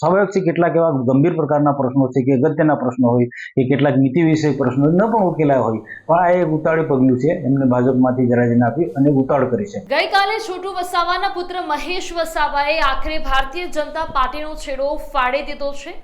સ્વાભાવિક છે કેટલાક એવા ગંભીર પ્રકારના પ્રશ્નો છે કે અગત્યના પ્રશ્નો હોય, કે કેટલાક નીતિ વિષયક પ્રશ્નો ન પણ ઉકેલાયા હોય, પણ આ એક ઉતાળી પગલું છે. એમને ભાજપમાંથી રાજીનામું આપી અને ઉતાળ કરી છે. ગઈકાલે છોટુ વસાવાના પુત્ર મહેશ વસાવાએ આખરે ભારતીય જનતા પાર્ટીનો છેડો ફાડી દીધો છે.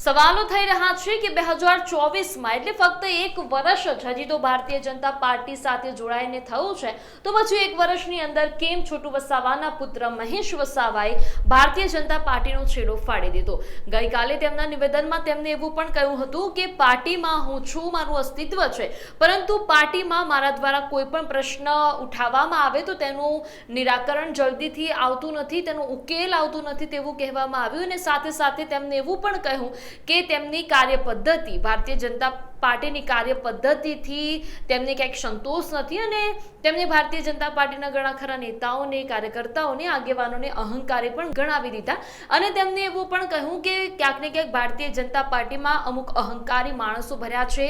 સવાલો થઈ રહ્યા છે કે બે હજાર ચોવીસમાં, એટલે ફક્ત એક વર્ષ જ હજી તો ભારતીય જનતા પાર્ટી સાથે જોડાઈને થયું છે. તો પછી એક વર્ષની અંદર કેમ છોટુ વસાવાના પુત્ર મહેશ વસાવાએ ભારતીય જનતા પાર્ટીનો છેડો ફાડી દીધો? ગઈકાલે તેમના નિવેદનમાં તેમણે એવું પણ કહ્યું હતું કે પાર્ટીમાં હું છું, મારું અસ્તિત્વ છે. પરંતુ પાર્ટીમાં મારા દ્વારા કોઈ પણ પ્રશ્ન ઉઠાવવામાં આવે તો તેનું નિરાકરણ જલ્દીથી આવતું નથી, તેનો ઉકેલ આવતું નથી તેવું કહેવામાં આવ્યું અને સાથે સાથે તેમને એવું પણ કહ્યું કે તેમની કાર્ય પદ્ધતિ ભારતીય જનતા પાર્ટીની કાર્ય પદ્ધતિથી તેમને ક્યાંક સંતોષ નથી અને તેમને ભારતીય જનતા પાર્ટીના ઘણા ખરા નેતાઓને, કાર્યકર્તાઓને, આગેવાનોને અહંકારી પણ ગણાવી દીધા અને તેમને એવું પણ કહ્યું કે ક્યાંક ને ક્યાંક ભારતીય જનતા પાર્ટીમાં અમુક અહંકારી માણસો ભર્યા છે.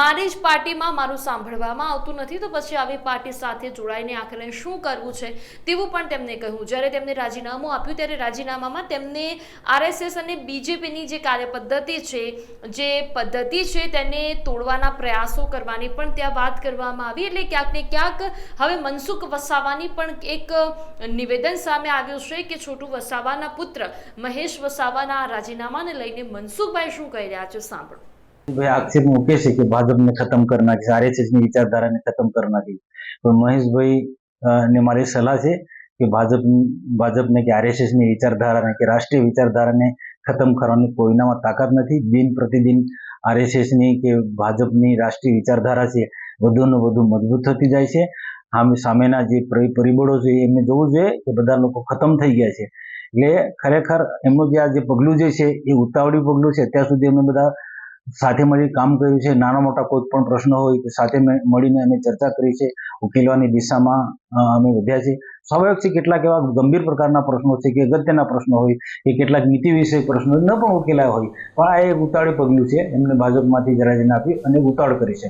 મારી જ પાર્ટીમાં મારું સાંભળવામાં આવતું નથી, તો પછી આવી પાર્ટી સાથે જોડાઈને આખરે શું કરવું છે? તેવું પણ તેમણે કહ્યું. જ્યારે તેમને રાજીનામું આપ્યું, ત્યારે રાજીનામામાં તેમને આરએસએસ અને બીજેપીની જે કાર્યપદ્ધતિ છે, જે પદ્ધતિ છે, તેને તોડવાના પ્રયાસો કરવાની પણ ત્યાં વાત કરવામાં આવી એટલે ક્યાંક ને ક્યાંક હવે મનસુખ વસાવાની પણ એક નિવેદન સામે આવ્યું છે કે છોટુ વસાવાના પુત્ર મહેશ વસાવાના રાજીનામાને લઈને મનસુખભાઈ શું કહી રહ્યા છે સાંભળો. આક્ષેપ મૂકે છે કે ભાજપને ખતમ કરી નાખી ની વિચારધારાને ખતમ કરી નાખી. પણ મહેશભાઈ ને મારી સલાહ છે કે ભાજપ, ભાજપને કે આરએસએસની વિચારધારાને કે રાષ્ટ્રીય વિચારધારાને ખતમ કરવાની કોઈનામાં તાકાત નથી. દિન પ્રતિદિન આરએસએસની કે ભાજપની રાષ્ટ્રીય વિચારધારા છે, વધુને વધુ મજબૂત થતી જાય છે. આમ સામેના જે પરિબળો છે, એમને જોવું જોઈએ કે બધા લોકો ખતમ થઈ ગયા છે. એટલે ખરેખર એમનું જે આ જે પગલું જે છે, એ ઉતાવળી પગલું છે. અત્યાર સુધી અમે બધા સાથે મળી કામ કર્યું છે. નાના મોટા કોઈ પણ પ્રશ્નો હોય તો સાથે મળીને અમે ચર્ચા કરી છે. ઉકેલવાની દિશામાં અમે વધ્યા છે સ્વાભાવિક છે કેટલાક એવા ગંભીર પ્રકારના પ્રશ્નો છે કે અગત્યના પ્રશ્નો હોય કે કેટલાક નીતિ વિષય પ્રશ્નો ન પણ ઉકેલાયા હોય. પણ આ એક ઉતાળી પગલું છે. એમને ભાજપમાંથી જરાજીને આપી અને ઉતાળ કરી છે.